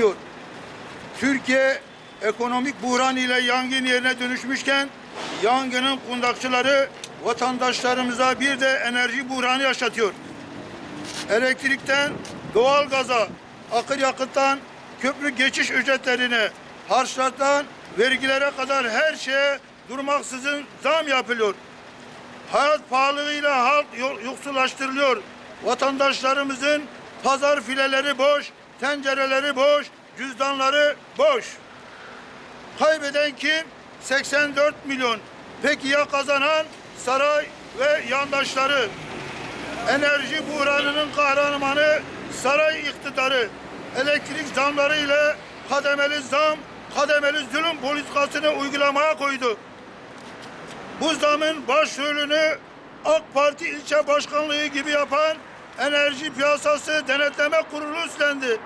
edilmiyor. Türkiye ekonomik buhran ile yangın yerine dönüşmüşken yangının kundakçıları vatandaşlarımıza bir de enerji buhranı yaşatıyor. Elektrikten doğalgaza, akaryakıttan köprü geçiş ücretlerine, harçlardan vergilere kadar her şeye durmaksızın zam yapılıyor. Hayat pahalılığıyla halk yo- yoksullaştırılıyor. Vatandaşlarımızın pazar fileleri boş, tencereleri boş, cüzdanları boş. Kaybeden kim? 84 milyon. Peki ya kazanan? Saray ve yandaşları. Enerji buhranının kahramanı saray iktidarı. Elektrik zamları ile kademeli zam, kademeli zulüm politikasını uygulamaya koydu. Bu zamın başrolünü AK Parti ilçe başkanlığı gibi yapan Enerji Piyasası Denetleme Kurulu üstlendi.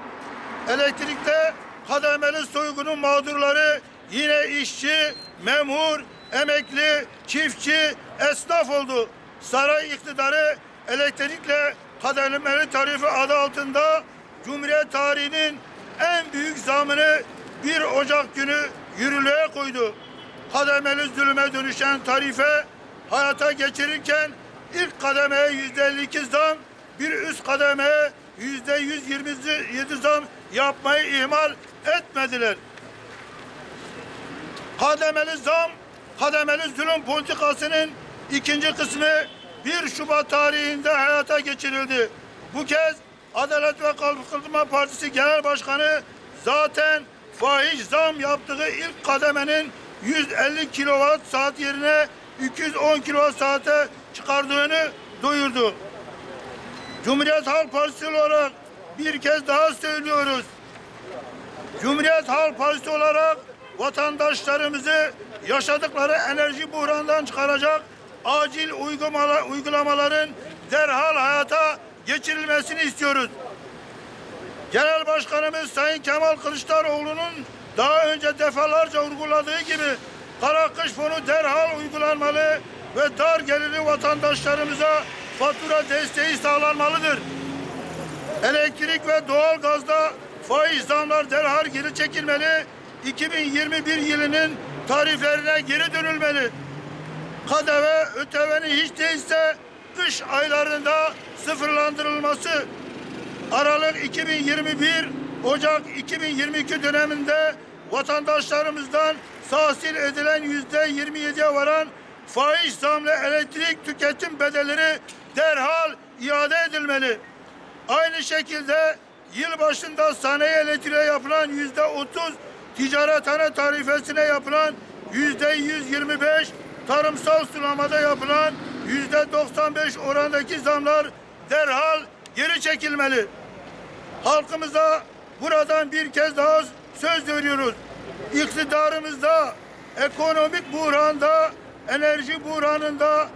Elektrikte kademeli soygunun mağdurları yine işçi, memur, emekli, çiftçi, esnaf oldu. Saray iktidarı elektrikle kademeli tarifi adı altında Cumhuriyet tarihinin en büyük zamını 1 Ocak günü yürürlüğe koydu. Kademeli zulüme dönüşen tarife hayata geçirirken ilk kademeye yüzde 52 zam, bir üst kademeye yüzde 127 zam yapmayı ihmal etmediler. Kademeli zam, kademeli zulüm politikasının ikinci kısmı 1 Şubat tarihinde hayata geçirildi. Bu kez Adalet ve Kalkınma Partisi Genel Başkanı zaten fahiş zam yaptığı ilk kademenin 150 kilowatt saat yerine 210 kilowatt saate çıkardığını duyurdu. Cumhuriyet Halk Partisi olarak bir kez daha söylüyoruz. Cumhuriyet Halk Partisi olarak vatandaşlarımızı yaşadıkları enerji buhranından çıkaracak acil uygulamalar, uygulamaların derhal hayata geçirilmesini istiyoruz. Genel Başkanımız Sayın Kemal Kılıçdaroğlu'nun daha önce defalarca vurguladığı gibi kara kış fonu derhal uygulanmalı ve dar gelirli vatandaşlarımıza fatura desteği sağlanmalıdır. Elektrik ve doğalgazda faiz zamlar derhal geri çekilmeli. 2021 yılının tariflerine geri dönülmeli. KDV öteveni hiç değilse kış aylarında sıfırlandırılması Aralık 2021 Ocak 2022 döneminde vatandaşlarımızdan tahsil edilen yüzde 27'ye varan faiz zamlı elektrik tüketim bedelleri derhal iade edilmeli. Aynı şekilde yıl başında sanayi elektriğe yapılan yüzde 30 ticarethane tarifesine yapılan yüzde 125 tarımsal sulamada yapılan yüzde 95 orandaki zamlar derhal geri çekilmeli. Halkımıza buradan bir kez daha söz veriyoruz. İktidarımızda ekonomik buhranda, enerji buhranında